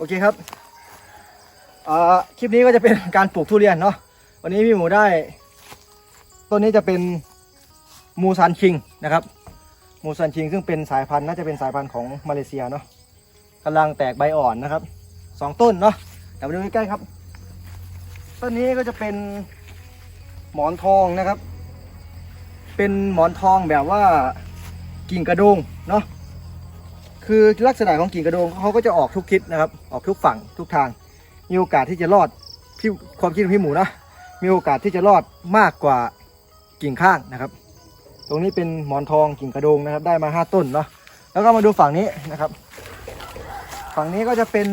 โอเคครับอ่าคลิปนี้ก็จะเป็นการปลูกทุเรียนเนาะวันนี้พี่หมูได้ ต้นนี้จะเป็นมูซันคิงนะครับ มูซันคิงซึ่งเป็นสายพันธุ์น่าจะเป็นสายพันธุ์ของมาเลเซียเนาะกำลังแตกใบอ่อนนะครับสองต้นเนาะเดี๋ยวมาดูใกล้ๆครับต้นนี้ก็จะเป็นหมอนทองนะครับ เป็นหมอนทองแบบว่ากิ่งกระโดงเนาะ คือลักษณะของกิ่งกระโดงเขาก็จะออกทุกทิศนะครับ ออกทุกฝั่งทุกทาง มีโอกาสที่จะรอดพี่ความคิดของพี่หมูนะมีโอกาสที่จะรอดมากกว่ากิ่งข้างนะครับ ตรงนี้เป็นหมอนทองกิ่งกระโดงนะครับ ได้มาห้าต้นเนาะแล้วก็มาดูฝั่งนี้นะครับ ฝั่งนี้ก็จะเป็น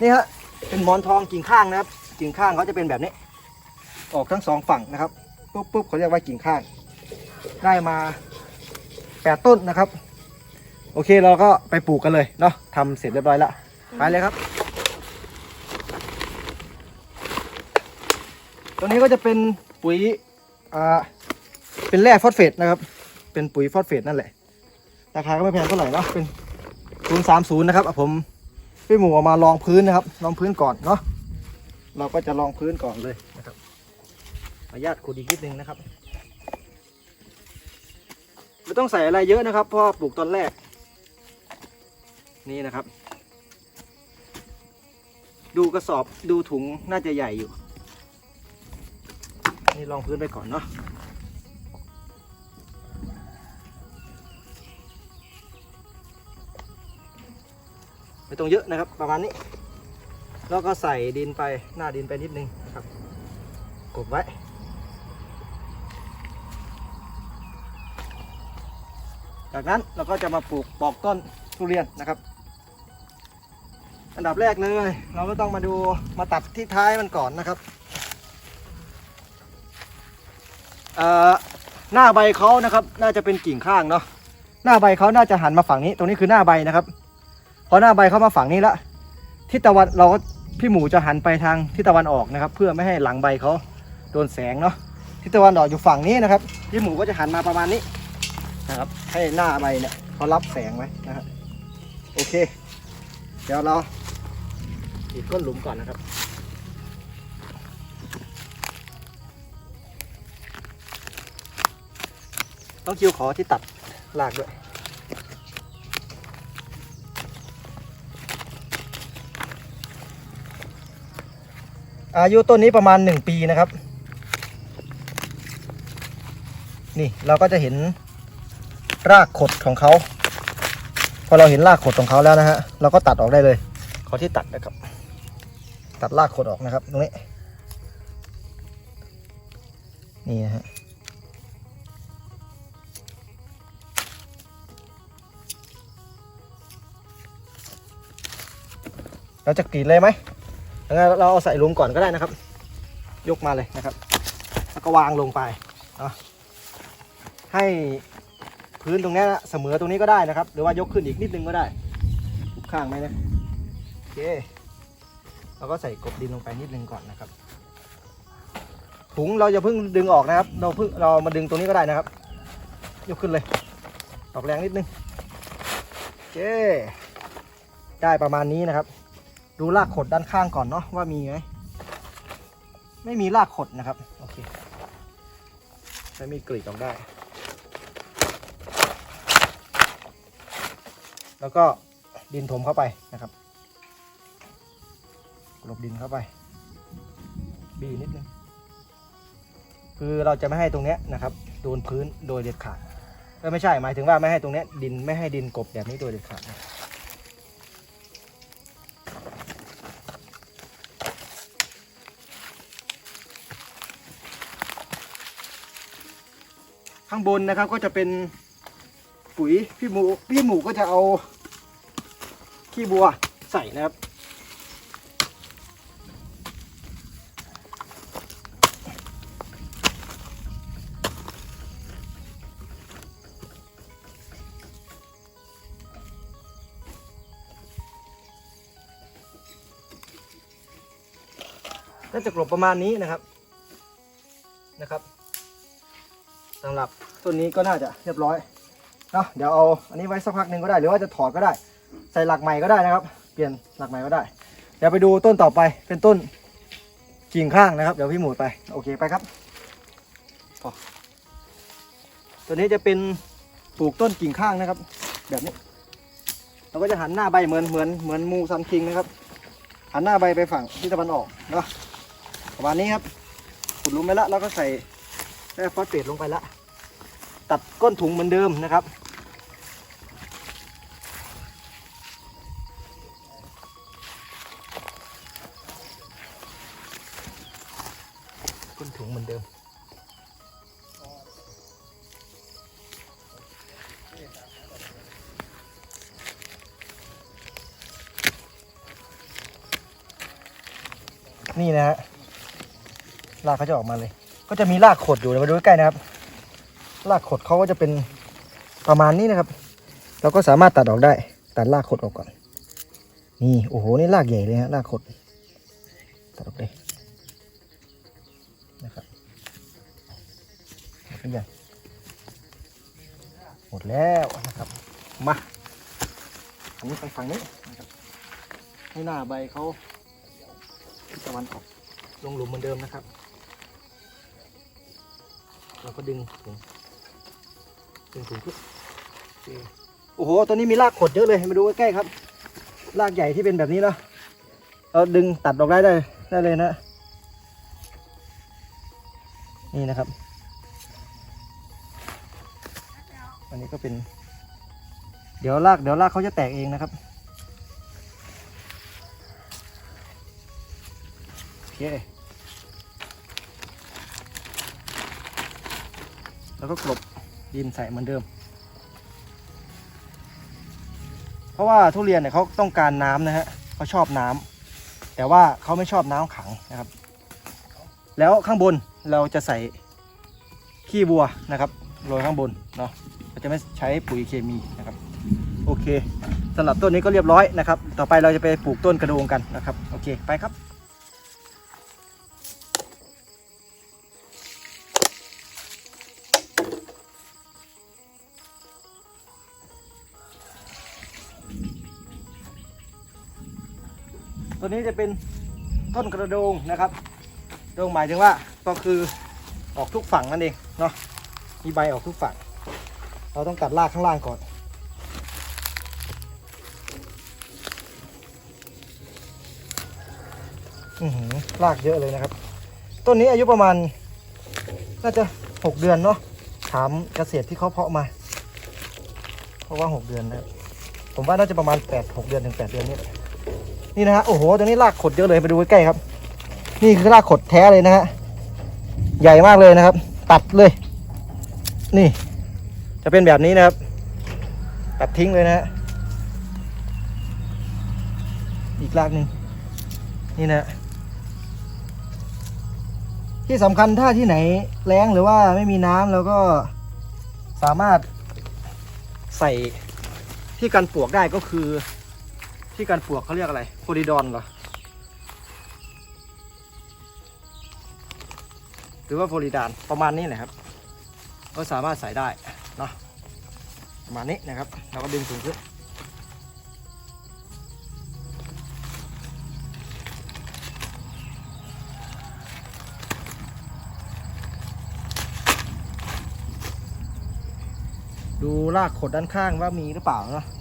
นี่ฮะเป็นหมอนทองกิ่งข้างนะครับ กิ่งข้างเขาจะเป็นแบบนี้ ออกทั้งสองฝั่งนะครับปุ๊บปุ๊บเขาเรียกว่ากิ่งข้าง ได้มาแปดต้นนะครับ เคเราก็ไปปลูกกันเลยเนาะทำเสร็จเรียบร้อยละไปเลยครับ ตัวนี้ก็จะเป็นปุ๋ยอ่าเป็นแร่ฟอสเฟตนะครับ เป็นปุ๋ยฟอสเฟตนั่นแหละ ราคาก็ไม่แพงเท่าไหร่เนาะเป็นศูนย์สามศูนย์นะครับผมพี่หมูเอามาลองพื้นนะครับ ลองพื้นก่อนเนาะเราก็จะลองพื้นก่อนเลยนะครับขออนุญาตขุดอีกนิดนึงนะครับไม่ต้องใส่อะไรเยอะนะครับเพราะปลูกตอนแรก นี่นะครับ ดูกระสอบดูถุงน่าจะใหญ่อยู่ นี่ลองพื้นไปก่อนเนาะไม่ต้องเยอะนะครับ ประมาณนี้ แล้วก็ใส่ดินไปหน้าดินไปนิดนึงนะครับ กดไว้จากนั้นเราก็จะมาปลูกปอกต้นทุเรียนนะครับ อันดับแรกเลย เราก็ต้องมาดูมาตัดที่ท้ายมันก่อนนะครับหน้าใบเขานะครับ น่าจะเป็นกิ่งข้างเนาะหน้าใบเขาน่าจะหันมาฝั่งนี้ ตรงนี้คือหน้าใบนะครับพอหน้าใบเขามาฝั่งนี้ละทิศตะวันเราก็พี่หมูจะหันไปทางทิศตะวันออกนะครับ เพื่อไม่ให้หลังใบเขาโดนแสงเนาะทิศตะวันออกอยู่ฝั่งนี้นะครับ พี่หมูก็จะหันมาประมาณนี้นะครับ ให้หน้าใบเนี่ยเขารับแสงไว้นะครับโอเค เดี๋ยวเรา อีกก้นหลุมก่อนนะครับ ต้องคิวขอที่ตัดรากด้วยอายุต้นนี้ประมาณ 1 ปีนะครับ นี่เราก็จะเห็นรากขดของเขา พอเราเห็นรากขดของเขาแล้วนะฮะ เราก็ตัดออกได้เลย ขอที่ตัดนะครับ ตัดรากขดออกนะครับ ตรงนี้ นี่นะฮะเราจะกรีดเลยไหมงั้นเราเอาใส่ลุมก่อนก็ได้นะครับ ยกมาเลยนะครับ แล้วก็วางลงไปให้พื้นตรงนี้ยเสมอตรงนี้ก็ได้นะครับ หรือว่ายกขึ้นอีกนิดนึงก็ได้ทุกข้างไหมนะโอเค เราก็ใส่กบดินลงไปนิดนึงก่อนนะครับ ถุงเราจะเพิ่งดึงออกนะครับ เราเพิ่งเรามาดึงตรงนี้ก็ได้นะครับ ยกขึ้นเลยออกแรงนิดนึงโอเคได้ประมาณนี้นะครับ ดูรากขดด้านข้างก่อนเนาะว่ามีไหมไม่มีรากขดนะครับโอเคใช้มีดกรีดออกได้ แล้วก็ดินถมเข้าไปนะครับ กลบดินเข้าไป บีนิดนึงคือเราจะไม่ให้ตรงเนี้ยนะครับโดนพื้นโดยเด็ดขาดเอ้ยไม่ใช่หมายถึงว่าไม่ให้ตรงเนี้ยดินไม่ให้ดินกบแบบนี้โดยเด็ดขาดนะข้างบนนะครับก็จะเป็นปุ๋ยพี่หมูพี่หมูก็จะเอาขี้บัวใส่นะครับ จะกลบประมาณนี้นะครับนะครับสำหรับต้นนี้ก็น่าจะเรียบร้อยเนาะเดี๋ยวเอาอันนี้ไว้สักพักหนึ่งก็ได้ หรือว่าจะถอดก็ได้ ใส่หลักใหม่ก็ได้นะครับ เปลี่ยนหลักใหม่ก็ได้ เดี๋ยวไปดูต้นต่อไปเป็นต้นกิ่งข้างนะครับ เดี๋ยวพี่หมูไปโอเคไปครับตัวนี้จะเป็นปลูกต้นกิ่งข้างนะครับ แบบนี้เราก็จะหันหน้าใบเหมือนเหมือนเหมือนมูซันคิงนะครับ หันหน้าใบไปฝั่งที่ตะวันออกเนาะ ประมาณนี้ครับขุดหลุมไปแล้วแล้วก็ใส่แร่ฟอสเฟตลงไปละตัดก้นถุงเหมือนเดิมนะครับ ก้นถุงเหมือนเดิมนี่นะฮะ รากเขาจะออกมาเลย ก็จะมีรากขดอยู่เดี๋ยวมาดูใกล้ๆนะครับ รากขดเขาก็จะเป็นประมาณนี้นะครับ เราก็สามารถตัดออกได้ ตัดรากขดออกก่อน นี่โอ้โหนี่รากใหญ่เลยฮะรากขด ตัดออกเลยนะครับหมดหรือยังหมดแล้วนะครับ มาอันนี้ไปฝั่งนี้นะครับให้หน้าใบเขาตะวันออกลงหลุมเหมือนเดิมนะครับ เราก็ดึงถุงดึงถุงขึ้นโอ้โหตัวนี้มีรากขดเยอะเลยมาดูใกล้ๆครับรากใหญ่ที่เป็นแบบนี้เนาะเราดึงตัดออกได้ได้ได้เลยนะ นี่นะครับ อันนี้ก็เป็น เดี๋ยวรากเดี๋ยวรากเขาจะแตกเองนะครับโอเค แล้วก็กลบดินใส่เหมือนเดิม เพราะว่าทุเรียนเนี่ยเขาต้องการน้ำนะฮะเขาชอบน้ำแต่ว่าเขาไม่ชอบน้ำขังนะครับ แล้วข้างบนเราจะใส่ขี้วัวนะครับโรยข้างบนเนาะเราจะไม่ใช้ปุ๋ยเคมีนะครับ โอเคสำหรับต้นนี้ก็เรียบร้อยนะครับ ต่อไปเราจะไปปลูกต้นกระโดงกันนะครับ โอเค ไปครับ ตัวนี้จะเป็นต้นกระโดงนะครับโดงหมายถึงว่าก็คือออกทุกฝั่งนั่นเองเนาะมีใบออกทุกฝั่ง เราต้องตัดรากข้างล่างก่อน อือหือรากเยอะเลยนะครับ ต้นนี้อายุประมาณ น่าจะหกเดือนเนาะถามเกษตรที่เขาเพาะมา เพราะว่าหกเดือนนะครับผมว่าน่าจะประมาณแปดหกเดือนถึงแปดเดือนนี่แหละ นี่นะฮะ โอ้โหตัวนี้รากขดเยอะเลย ไปดูใกล้ครับ นี่คือรากขดแท้เลยนะฮะ ใหญ่มากเลยนะครับ ตัดเลย นี่ จะเป็นแบบนี้นะครับ ตัดทิ้งเลยนะฮะ อีกรากหนึ่งนี่นะ ที่สำคัญถ้าที่ไหนแล้งหรือว่าไม่มีน้ำแล้วก็สามารถใส่ที่กันปลวกได้ก็คือ ที่การปลวกเขาเรียกอะไรโพลิดอนเหรอ หรือว่าโพลิดานประมาณนี้แหละครับ ก็สามารถใส่ได้เนาะประมาณนี้นะครับ เราก็ดึงถุงขึ้นดูรากขดด้านข้างว่ามีหรือเปล่าเนะโอ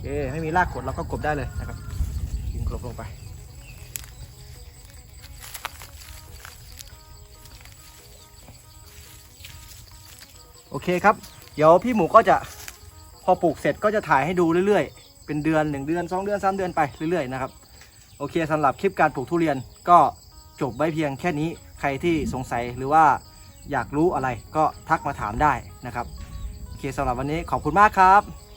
เคไม่มีรากกดเราก็กบได้เลยนะครับยิงกลบลงไป โอเคครับ เดี๋ยวพี่หมูก็จะพอปลูกเสร็จก็จะถ่ายให้ดูเรื่อยๆ เป็นเดือน1เดือน2เดือน3เดือนไปเรื่อยๆนะครับ โอเคสำหรับคลิปการปลูกทุเรียนก็จบไว้เพียงแค่นี้ใครที่สงสัยหรือว่าอยากรู้อะไรก็ทักมาถามได้นะครับ โอเคสำหรับวันนี้ขอบคุณมากครับ